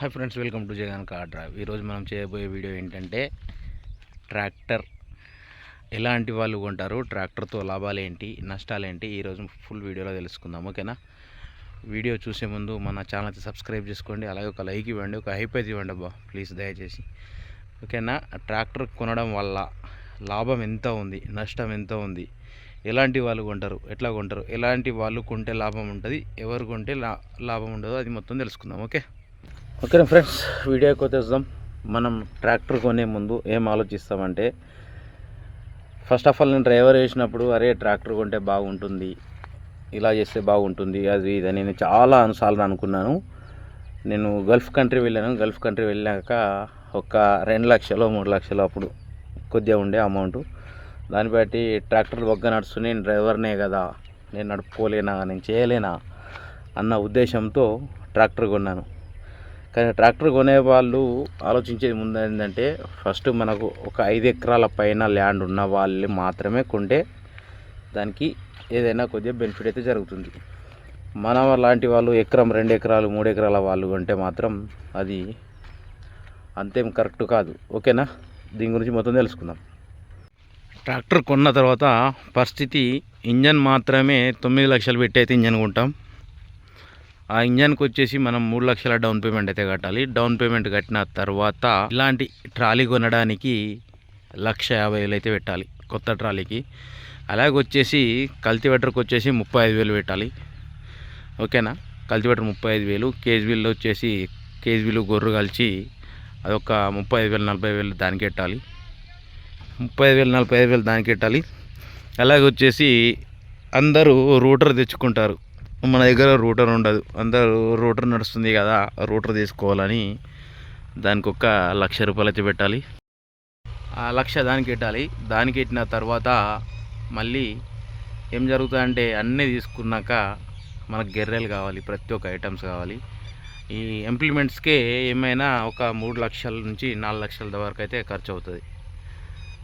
Hi friends welcome to Jagan car drive. ఈరోజు మనం చేయబోయే వీడియో ఏంటంటే ట్రాక్టర్. ఎలాంటి వాళ్ళు కొంటారు ట్రాక్టర్తో లాభాలు ఏంటి నష్టాలు ఏంటి ఈరోజు ఫుల్ వీడియోలో తెలుసుకుందాం ఓకేనా? వీడియో చూసే ముందు మన ఛానల్కి సబ్స్క్రైబ్ చేసుకోండి అలాగే ఒక లైక్ ఇవ్వండి ఒక హైప్ అయితే ఇవ్వండి అబ్బా ప్లీజ్ దయచేసి. ఓకేనా? ట్రాక్టర్ కొనడం వల్ల లాభం ఎంత ఉంది నష్టం ఎంత ఉంది ఎలాంటి వాళ్ళు కొంటారు ఎట్లా కొంటారు ఎలాంటి వాళ్ళు కొంటే లాభం ఉంటుంది ఎవరు కొంటే లా లాభం ఉండదో అది మొత్తం తెలుసుకుందాం ఓకే? ఓకే ఫ్రెండ్స్ వీడియోకి వచ్చేద్దాం. మనం ట్రాక్టర్ కొనే ముందు ఏం ఆలోచిస్తామంటే ఫస్ట్ ఆఫ్ ఆల్ నేను డ్రైవర్ వేసినప్పుడు అరే ట్రాక్టర్ కొంటే బాగుంటుంది ఇలా చేస్తే బాగుంటుంది అది ఇది నేను చాలా సార్లు అనుకున్నాను. నేను గల్ఫ్ కంట్రీ వెళ్ళాను. గల్ఫ్ కంట్రీ వెళ్ళాక ఒక రెండు లక్షలు మూడు లక్షలు అప్పుడు కొద్దిగా ఉండే అమౌంట్ దాన్ని బట్టి ట్రాక్టర్ బొగ్గ నడుస్తూ నేను డ్రైవర్నే కదా నేను నడుపుకోలేనా నేను చేయలేనా అన్న ఉద్దేశంతో ట్రాక్టర్ కొన్నాను. కానీ ట్రాక్టర్ కొనే వాళ్ళు ఆలోచించేది ముందు ఏంటంటే ఫస్ట్ మనకు ఒక ఐదు ఎకరాల పైన ల్యాండ్ ఉన్న వాళ్ళు మాత్రమే కొంటే దానికి ఏదైనా కొద్దిగా బెనిఫిట్ అయితే జరుగుతుంది. మన లాంటి వాళ్ళు ఎకరం రెండు ఎకరాలు మూడు ఎకరాల వాళ్ళు కొంటే మాత్రం అది అంతేం కరెక్ట్ కాదు. ఓకేనా? దీని గురించి మొత్తం తెలుసుకుందాం. ట్రాక్టర్ కొన్న తర్వాత పరిస్థితి ఇంజన్ మాత్రమే తొమ్మిది లక్షలు పెట్టి అయితే ఇంజన్ కొంటాం. ఆ ఇంజన్కి వచ్చేసి మనం మూడు లక్షల డౌన్ పేమెంట్ అయితే కట్టాలి. డౌన్ పేమెంట్ కట్టిన తర్వాత ఇలాంటి ట్రాలీ కొనడానికి లక్ష యాభై వేలు అయితే పెట్టాలి కొత్త ట్రాలీకి. అలాగే వచ్చేసి కల్టివేటర్కి వచ్చేసి ముప్పై ఐదు వేలు పెట్టాలి. ఓకేనా? కల్టివేటర్ ముప్పై ఐదు వేలు కేజీబీలో వచ్చేసి కేజీబీలు గొర్రె కలిసి అదొక ముప్పై ఐదు వేలు నలభై వేలు దానికి పెట్టాలి ముప్పై ఐదు వేలు నలభై ఐదు వేలు దానికి పెట్టాలి అలాగే వచ్చేసి అందరూ రూటర్ తెచ్చుకుంటారు. మన దగ్గర రూటర్ ఉండదు. అందరూ రూటర్ నడుస్తుంది కదా రూటర్ తీసుకోవాలని దానికి ఒక లక్ష రూపాయలు అయితే పెట్టాలి. ఆ లక్ష దానికి పెట్టాలి. దానికి పెట్టిన తర్వాత మళ్ళీ ఏం జరుగుతుందంటే అన్నీ తీసుకున్నాక మనకు గెర్రెలు కావాలి ప్రతి ఒక్క ఐటమ్స్ కావాలి. ఈ ఎంప్లిమెంట్స్కే ఏమైనా ఒక మూడు లక్షల నుంచి నాలుగు లక్షల వరకు అయితే ఖర్చు అవుతుంది.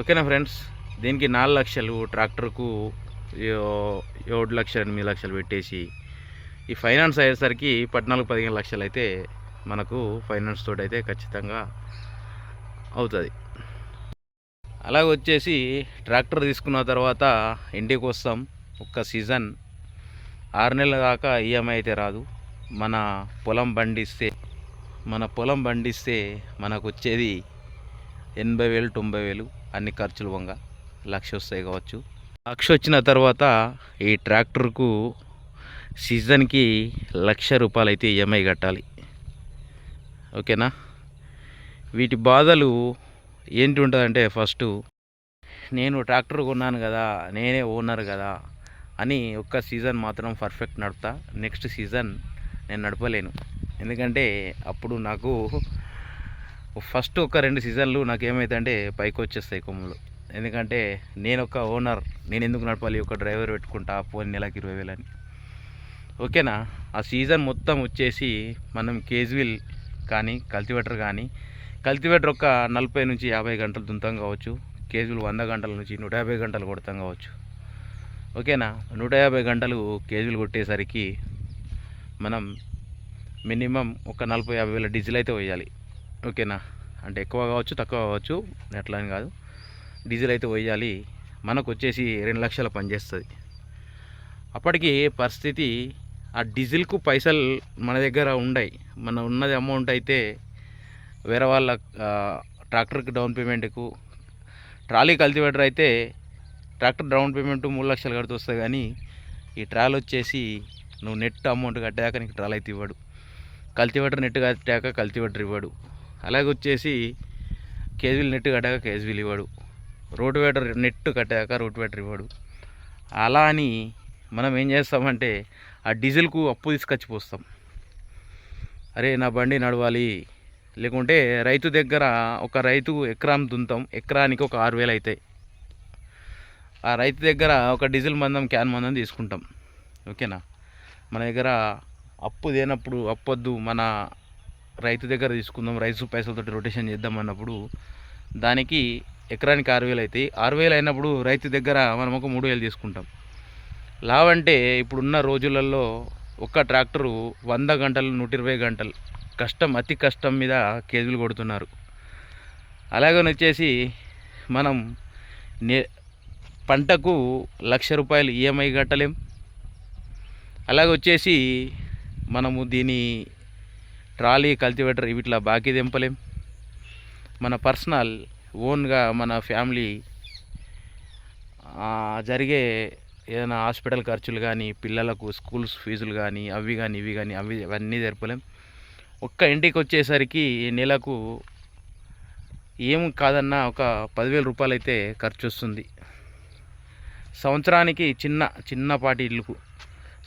ఓకేనా ఫ్రెండ్స్? దీనికి నాలుగు లక్షలు ట్రాక్టర్కు ఏడు లక్షలు ఎనిమిది లక్షలు పెట్టేసి ఈ ఫైనాన్స్ అయ్యేసరికి పద్నాలుగు పదిహేను లక్షలు అయితే మనకు ఫైనాన్స్ తోటి అయితే ఖచ్చితంగా అవుతుంది. అలాగ వచ్చేసి ట్రాక్టర్ తీసుకున్న తర్వాత ఇంటికి వస్తాం. ఒక్క సీజన్. ఆరు నెలల దాకా ఈఎంఐ అయితే రాదు. మన పొలం బండిస్తే మన పొలం బండిస్తే మనకు వచ్చేది ఎనభై వేలు తొంభై వేలు అన్ని ఖర్చులు వంగ. లక్ష వస్తాయి కావచ్చు. లక్ష వచ్చిన తర్వాత ఈ ట్రాక్టర్కు సీజన్కి లక్ష రూపాయలు అయితే ఈఎంఐ కట్టాలి. ఓకేనా? వీటి బాధలు ఏంటి ఉంటుందంటే ఫస్ట్ నేను ట్రాక్టర్ కొన్నాను కదా నేనే ఓనర్ కదా అని ఒక్క సీజన్ మాత్రం పర్ఫెక్ట్ నడుపుతా. నెక్స్ట్ సీజన్ నేను నడపలేను. ఎందుకంటే అప్పుడు నాకు ఫస్ట్ ఒక రెండు సీజన్లు నాకు ఏమైతుందంటే పైకి వచ్చేస్తాయి కొమ్ములు. ఎందుకంటే నేను ఒక ఓనర్ నేను ఎందుకు నడపాలి? ఒక డ్రైవర్ పెట్టుకుంటా పోయిన నెలకి ఇరవై వేలని ఓకేనా? ఆ సీజన్ మొత్తం వచ్చేసి మనం కేజువల్ కానీ కల్టివేటర్ కానీ కల్టివేటర్ ఒక నలభై నుంచి యాభై గంటలు దుంతం కావచ్చు. కేజీలు వంద గంటల నుంచి నూట యాభై గంటలు కొడతాం కావచ్చు. ఓకేనా? నూట యాభై గంటలు కేజీలు కొట్టేసరికి మనం మినిమం ఒక నలభై యాభై వేల డీజిల్ అయితే వేయాలి ఓకేనా? అంటే ఎక్కువ కావచ్చు తక్కువ కావచ్చు ఎట్లా అని కాదు. డీజిల్ అయితే వేయాలి మనకు వచ్చేసి రెండు లక్షల పనిచేస్తుంది అప్పటికి పరిస్థితి ఆ డీజిల్కు పైసలు మన దగ్గర ఉండయి. మన ఉన్నది అమౌంట్ అయితే వేరే వాళ్ళ ట్రాక్టర్కి డౌన్ పేమెంట్కు ట్రాలీ కల్టివేటర్ అయితే ట్రాక్టర్ డౌన్ పేమెంట్ మూడు లక్షలు కడుతూ వస్తుంది కానీ ఈ ట్రాల్ వచ్చేసి నువ్వు నెట్ అమౌంట్ కట్టాక నీకు ట్రాల్ అయితే ఇవ్వడు. కల్టివేటర్ నెట్ కట్టాక కల్టివేటర్ ఇవ్వడు. అలాగే వచ్చేసి కేజీలు నెట్ కట్టాక కేజీలు ఇవ్వడు. రోటివేటర్ నెట్ కట్టాక రోటివేటర్ ఇవ్వడు. అలా అని మనం ఏం చేస్తామంటే ఆ డీజిల్కు అప్పు తీసుకొచ్చి పోస్తాం అరే నా బండి నడవాలి. లేకుంటే రైతు దగ్గర ఒక రైతు ఎకరాం దుంతాం. ఎకరానికి ఒక ఆరు వేలు అవుతాయి ఆ రైతు దగ్గర ఒక డీజిల్ మందం క్యాన్ మందం తీసుకుంటాం. ఓకేనా? మన దగ్గర అప్పు లేనప్పుడు అప్పొద్దు. మన రైతు దగ్గర తీసుకుందాం. రైతు పైసలతో రొటేషన్ చేద్దాం అన్నప్పుడు దానికి ఎకరానికి ఆరు వేలు అవుతాయి ఆరు వేలు అయినప్పుడు రైతు దగ్గర మనం ఒక మూడు వేలు తీసుకుంటాం. లావంటే ఇప్పుడున్న రోజులలో ఒక్క ట్రాక్టరు వంద గంటలు నూట ఇరవై గంటలు కష్టం అతి కష్టం మీద కేజీలు కొడుతున్నారు. అలాగని వచ్చేసి మనం నే పంటకు లక్ష రూపాయలు ఈఎంఐ కట్టలేం. అలాగే వచ్చేసి మనము దీని ట్రాలీ కల్టివేటర్ వీటిలో బాకీ దింపలేం మన పర్సనల్ ఓన్గా మన ఫ్యామిలీ జరిగే ఏదైనా హాస్పిటల్ ఖర్చులు కానీ పిల్లలకు స్కూల్స్ ఫీజులు కానీ అవి కానీ ఇవి కానీ అవి అవన్నీ జరపలేం. ఒక్క ఇంటికి వచ్చేసరికి నెలకు ఏం కాదన్నా ఒక పదివేల రూపాయలు అయితే ఖర్చు వస్తుంది సంవత్సరానికి చిన్న చిన్నపాటి ఇల్లుకు.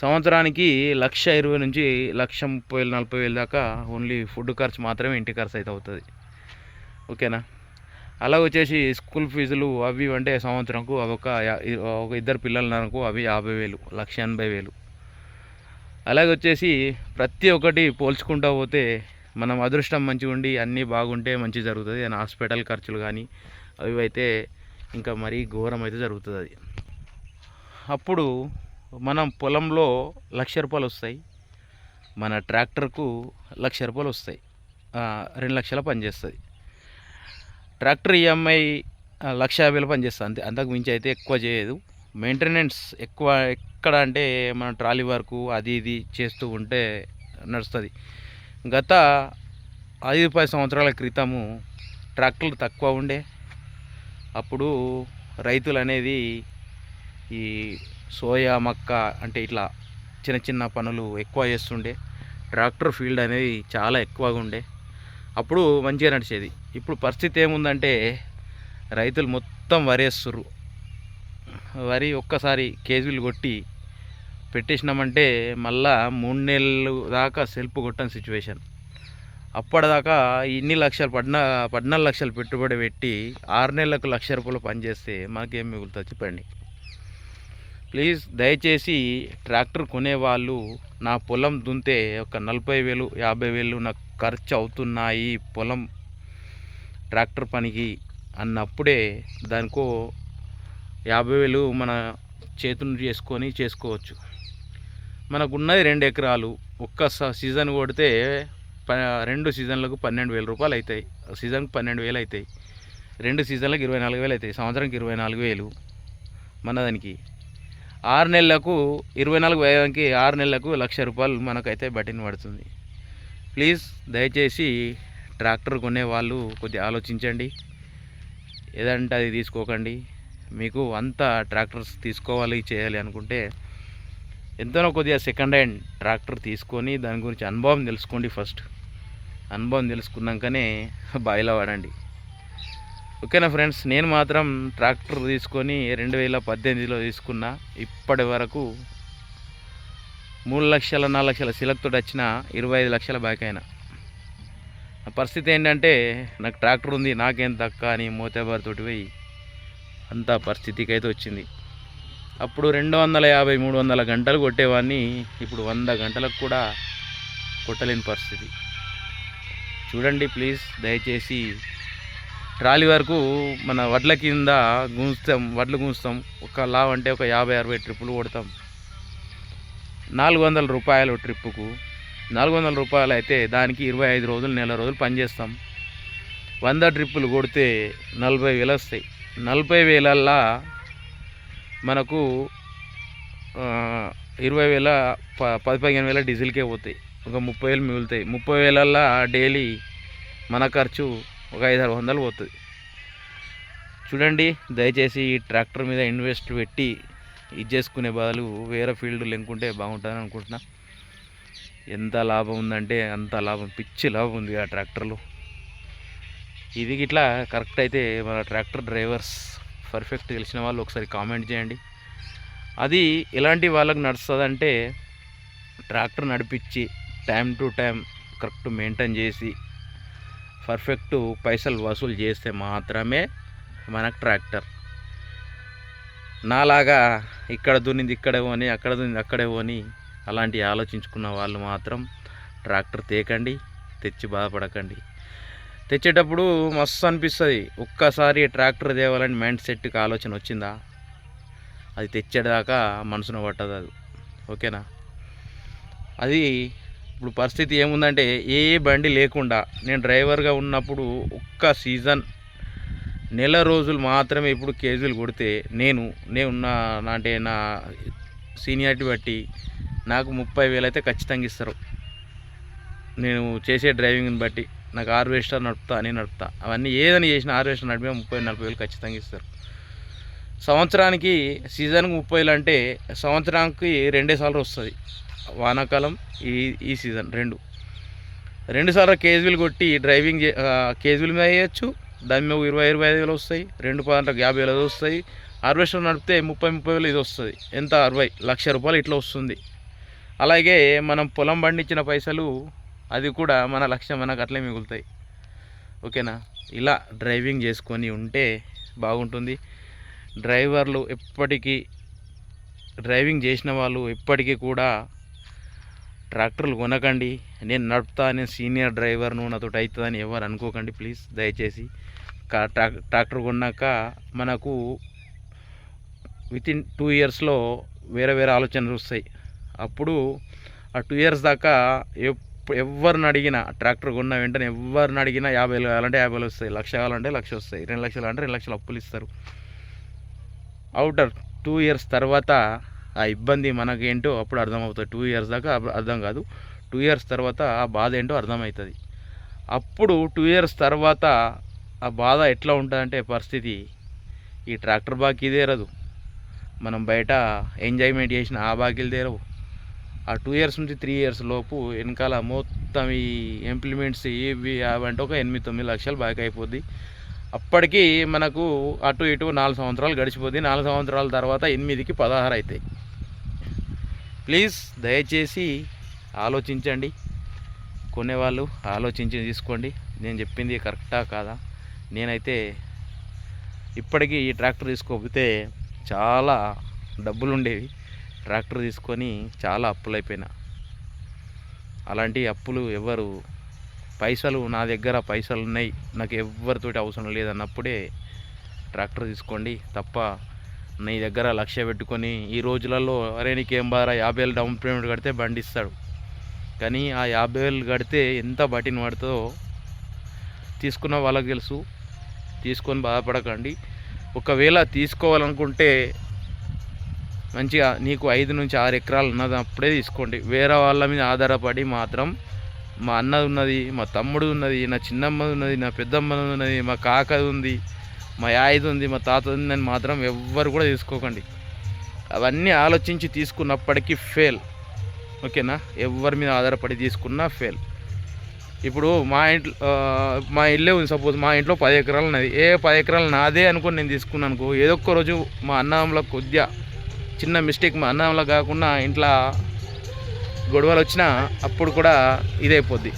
సంవత్సరానికి లక్ష ఇరవై నుంచి లక్ష ముప్పై వేలు నలభై వేలు దాకా ఓన్లీ ఫుడ్ ఖర్చు మాత్రమే ఇంటి ఖర్చు అయితే అవుతుంది. ఓకేనా? అలా వచ్చేసి స్కూల్ ఫీజులు అవి అంటే సంవత్సరంకు అవి ఒక ఒక ఇద్దరు పిల్లలకు అవి యాభై వేలు లక్ష ఎనభై వేలు. అలాగే వచ్చేసి ప్రతి ఒక్కటి పోల్చుకుంటూ పోతే మనం అదృష్టం మంచిగా ఉండి అన్నీ బాగుంటే మంచి జరుగుతుంది. అని హాస్పిటల్ ఖర్చులు కానీ అవి అయితే ఇంకా మరీ ఘోరం అయితే జరుగుతుంది అది. అప్పుడు మనం పొలంలో లక్ష రూపాయలు వస్తాయి. మన ట్రాక్టర్కు లక్ష రూపాయలు వస్తాయి. రెండు లక్షల పనిచేస్తుంది ట్రాక్టర్ ఈఎంఐ లక్ష యాభై వేలు పని చేస్తుంది అంతే అంతకు మించి అయితే ఎక్కువ చేయదు. మెయింటెనెన్స్ ఎక్కువ ఎక్కడ అంటే మన ట్రాలీ వర్క్ అది ఇది చేస్తూ ఉంటే నడుస్తుంది. గత ఐదు పది సంవత్సరాల క్రితము ట్రాక్టర్లు తక్కువ ఉండే. అప్పుడు రైతులు అనేది ఈ సోయా మక్క అంటే ఇట్లా చిన్న చిన్న పనులు ఎక్కువ చేస్తుండే. ట్రాక్టర్ ఫీల్డ్ అనేది చాలా ఎక్కువగా ఉండే. అప్పుడు మంచిగా నడిచేది. ఇప్పుడు పరిస్థితి ఏముందంటే రైతులు మొత్తం వరేస్తుర్రు. వరి ఒక్కసారి కేజీలు కొట్టి పెట్టేసినామంటే మళ్ళా మూడు నెలలు దాకా సెల్ఫ్ కొట్టని సిచ్యువేషన్. అప్పటిదాకా ఇన్ని లక్షలు పద్నా పద్నాలుగు లక్షలు పెట్టుబడి పెట్టి ఆరు నెలలకు లక్ష రూపాయలు పనిచేస్తే మనకేం మిగులుతుంది చెప్పండి. ప్లీజ్ దయచేసి ట్రాక్టర్ కొనేవాళ్ళు నా పొలం దున్నితే ఒక నలభై వేలు యాభై వేలు నాకు ఖర్చు అవుతున్నాయి పొలం ట్రాక్టర్ పనికి అన్నప్పుడే దానికో యాభై వేలు మన చేతులు చేసుకొని చేసుకోవచ్చు. మనకున్నది రెండు ఎకరాలు. ఒక్క స- సీజన్ కొడితే ప రెండు సీజన్లకు పన్నెండు వేల రూపాయలు అవుతాయి సీజన్కి పన్నెండు వేలు అవుతాయి రెండు సీజన్లకు ఇరవై నాలుగు వేలు అవుతాయి సంవత్సరానికి ఇరవై నాలుగు వేలు. మన దానికి. ఆరు నెలలకు ఇరవై నాలుగు వేలకి ఆరు నెలలకు లక్ష రూపాయలు మనకైతే బట్టిన పడుతుంది. ప్లీజ్ దయచేసి ట్రాక్టర్ కొనే వాళ్ళు కొద్దిగా ఆలోచించండి. ఏదంటే అది తీసుకోకండి. మీకు అంత ట్రాక్టర్స్ తీసుకోవాలి చేయాలి అనుకుంటే ఎంతనో కొద్దిగా సెకండ్ హ్యాండ్ ట్రాక్టర్ తీసుకొని దాని గురించి అనుభవం తెలుసుకోండి ఫస్ట్. అనుభవం తెలుసుకున్నాకనే బాయిలో పడండి. ఓకేనా ఫ్రెండ్స్? నేను మాత్రం ట్రాక్టర్ తీసుకొని రెండు వేల పద్దెనిమిదిలో తీసుకున్నా. ఇప్పటి వరకు మూడు లక్షల నాలుగు లక్షల సిలక్తో వచ్చిన ఇరవై ఐదు లక్షల బ్యాక్ అయినా. నా పరిస్థితి ఏంటంటే నాకు ట్రాక్టర్ ఉంది నాకేం తక్క అని మోతేబార్ తోటి పోయి అంత పరిస్థితికి అయితే వచ్చింది. అప్పుడు రెండు వందల యాభై మూడు వందల గంటలు కొట్టేవాడిని. ఇప్పుడు వంద గంటలకు కూడా కొట్టలేని పరిస్థితి. చూడండి ప్లీజ్ దయచేసి ట్రాలీ వరకు మన వడ్ల కింద గుంజుతాం వడ్లు గుంజుతాం. ఒక లావ్ అంటే ఒక యాభై అరవై ట్రిప్పులు కొడతాం. నాలుగు వందల రూపాయలు ట్రిప్పుకు. నాలుగు వందల రూపాయలు అయితే దానికి ఇరవై ఐదు రోజులు నెల రోజులు పనిచేస్తాం వంద ట్రిప్పులు కొడితే నలభై వేలు వస్తాయి. నలభై వేలల్లా మనకు ఇరవై వేల ప పది పదిహేను వేల డీజిల్కే పోతాయి. ఒక ముప్పై వేలు మిగులుతాయి. ముప్పై వేలల్లా డైలీ మన ఖర్చు ఒక ఐదు ఆరు వందలు పోతుంది. చూడండి దయచేసి ఈ ట్రాక్టర్ మీద ఇన్వెస్ట్ పెట్టి ఇది చేసుకునే బదులు వేరే ఫీల్డ్ లెంకుంటే బాగుంటుందని అనుకుంటున్నా. ఎంత లాభం ఉందంటే అంత లాభం పిచ్చి లాభం ఉంది ఆ ట్రాక్టర్లో. ఇది ఇట్లా కరెక్ట్ అయితే మన ట్రాక్టర్ డ్రైవర్స్ పర్ఫెక్ట్ తెలిసిన వాళ్ళు ఒకసారి కామెంట్ చేయండి. అది ఎలాంటి వాళ్ళకి నడుస్తుందంటే ట్రాక్టర్ నడిపించి time to time correct maintain చేసి పర్ఫెక్ట్ పైసలు వసూలు చేస్తే మాత్రమే మనకు ట్రాక్టర్. నాలాగా ఇక్కడ దున్నింది ఇక్కడే పోని అక్కడ దున్నింది అక్కడే పోని అలాంటి ఆలోచించుకున్న వాళ్ళు మాత్రం ట్రాక్టర్ తేకండి తెచ్చి బాధపడకండి. తెచ్చేటప్పుడు మస్తు అనిపిస్తుంది ఒక్కసారి ట్రాక్టర్ తేవాలని మైండ్ సెట్కి ఆలోచన వచ్చిందా? అది తెచ్చేదాకా మనసున పట్టదు అది. ఓకేనా? అది ఇప్పుడు పరిస్థితి ఏముందంటే ఏ బండి లేకుండా నేను డ్రైవర్గా ఉన్నప్పుడు ఒక్క సీజన్ నెల రోజులు మాత్రమే ఇప్పుడు కేజీలు కొడితే నేను నేను నా నా- అంటే నా సీనియారిటీ బట్టి నాకు ముప్పై వేలు అయితే ఖచ్చితంగా ఇస్తారు. నేను చేసే డ్రైవింగ్ని బట్టి నాకు హార్వెస్టర్ నడుపుతా అని నడుపుతా. అవన్నీ ఏదైనా చేసిన హార్వెస్టర్ నడిపే ముప్పై నలభై వేలు ఖచ్చితంగా ఇస్తారు. సంవత్సరానికి సీజన్కి ముప్పై వేలు అంటే సంవత్సరానికి రెండే సార్లు వస్తుంది. వానాకాలం ఈ ఈ సీజన్ రెండు. రెండు సార్లు కేజీలు కొట్టి డ్రైవింగ్ చే- కేజీల మీద వేయచ్చు. దాని మీద ఇరవై ఇరవై ఐదు వేలు వస్తాయి. రెండు పదంటకు యాభై వేలు వస్తాయి. హార్వెస్టర్ నడిపితే ముప్పై ముప్పై వేలు ఇది వస్తుంది. ఎంత? అరవై. లక్ష రూపాయలు ఇట్లా వస్తుంది. అలాగే మనం పొలం పండించిన పైసలు అది కూడా మన లక్ష్యం మనకు అట్లే మిగులుతాయి. ఓకేనా? ఇలా డ్రైవింగ్ చేసుకొని ఉంటే బాగుంటుంది. డ్రైవర్లు ఎప్పటికీ డ్రైవింగ్ చేసిన వాళ్ళు ఎప్పటికీ కూడా ట్రాక్టర్లు కొనకండి నేను నడుపుతా నేను సీనియర్ డ్రైవర్ను నాతో అవుతుందని ఎవరు అనుకోకండి ప్లీజ్ దయచేసి. ట్రాక్టర్ కొన్నాక మనకు విత్ ఇన్ టూ ఇయర్స్లో వేరే వేరే ఆలోచనలు వస్తాయి. అప్పుడు ఆ టూ ఇయర్స్ దాకా ఎప్- ఎవరిని అడిగినా ట్రాక్టర్ కొన్న వెంటనే ఎవరిని అడిగినా యాభై వేలు కావాలంటే యాభై వేలు వస్తాయి లక్ష కావాలంటే లక్ష వస్తాయి రెండు లక్షలు అంటే రెండు లక్షలు అప్పులు ఇస్తారు. అవుటర్ టూ ఇయర్స్ తర్వాత ఆ ఇబ్బంది మనకేంటో అప్పుడు అర్థమవుతుంది. టూ ఇయర్స్ దాకా అర్థం కాదు. టూ ఇయర్స్ తర్వాత ఆ బాధ ఏంటో అర్థమవుతుంది. అప్పుడు టూ ఇయర్స్ తర్వాత ఆ బాధ ఎట్లా ఉంటుందంటే పరిస్థితి ఈ ట్రాక్టర్ బాకీ తీరదు. మనం బయట ఎంజాయ్మెంట్ చేసిన ఆ బాకీలు తీరవు. ఆ టూ ఇయర్స్ నుంచి త్రీ ఇయర్స్ లోపు వెనకాల మొత్తం ఈ ఇంప్లిమెంట్స్ ఇవి అవంటే ఒక ఎనిమిది తొమ్మిది లక్షలు బాకీ అయిపోద్ది. అప్పటికి మనకు అటు ఇటు నాలుగు సంవత్సరాలు గడిచిపోద్ది. నాలుగు సంవత్సరాల తర్వాత ఎనిమిదికి పదహారు అవుతాయి ప్లీజ్ దయచేసి ఆలోచించండి. కొనేవాళ్ళు ఆలోచించి తీసుకోండి. నేను చెప్పింది కరెక్టా కాదా? నేనైతే ఇప్పటికీ ఈ ట్రాక్టర్ తీసుకోకపోతే చాలా డబ్బులు ఉండేవి ట్రాక్టర్ తీసుకొని చాలా అప్పులు అయిపోయినా అలాంటి అప్పులు ఎవరు? పైసలు నా దగ్గర పైసలు ఉన్నాయి నాకు ఎవరితోటి అవసరం లేదన్నప్పుడే ట్రాక్టర్ తీసుకోండి. తప్ప నీ దగ్గర లక్ష్య పెట్టుకొని ఈ రోజులలో అరే నీకేం బారా యాభై వేలు డౌన్ పేమెంట్ కడితే బండి ఇస్తాడు కానీ ఆ యాభై వేలు కడితే ఎంత బటిన్ పడుతుందో తీసుకున్న వాళ్ళకి తెలుసు. తీసుకొని బాధపడకండి. ఒకవేళ తీసుకోవాలనుకుంటే మంచిగా నీకు ఐదు నుంచి ఆరు ఎకరాలు ఉన్నది అప్పుడే తీసుకోండి. వేరే వాళ్ళ మీద ఆధారపడి మాత్రం మా అన్నది ఉన్నది మా తమ్ముడు ఉన్నది నా చిన్నమ్మది ఉన్నది నా పెద్దమ్మది ఉన్నది మా కాకది ఉంది. మా యాయిది ఉంది మా తాత ఉందని మాత్రం ఎవ్వరు కూడా తీసుకోకండి. అవన్నీ ఆలోచించి తీసుకున్నప్పటికీ ఫెయిల్ ఓకేనా? ఎవరి మీద ఆధారపడి తీసుకున్నా ఫెయిల్ ఇప్పుడు మా ఇంట్లో మా ఇల్లే ఉంది సపోజ్ మా ఇంట్లో పది ఎకరాలు ఉన్నది. ఏ పది ఎకరాలు నాదే అనుకుని నేను తీసుకున్నాను అనుకో ఏదో ఒక్క రోజు మా అన్నంలో కొద్దిగా చిన్న మిస్టేక్ మా అన్నంలో కాకుండా ఇంట్లో గొడవలు వచ్చినా అప్పుడు కూడా ఇదైపోద్ది.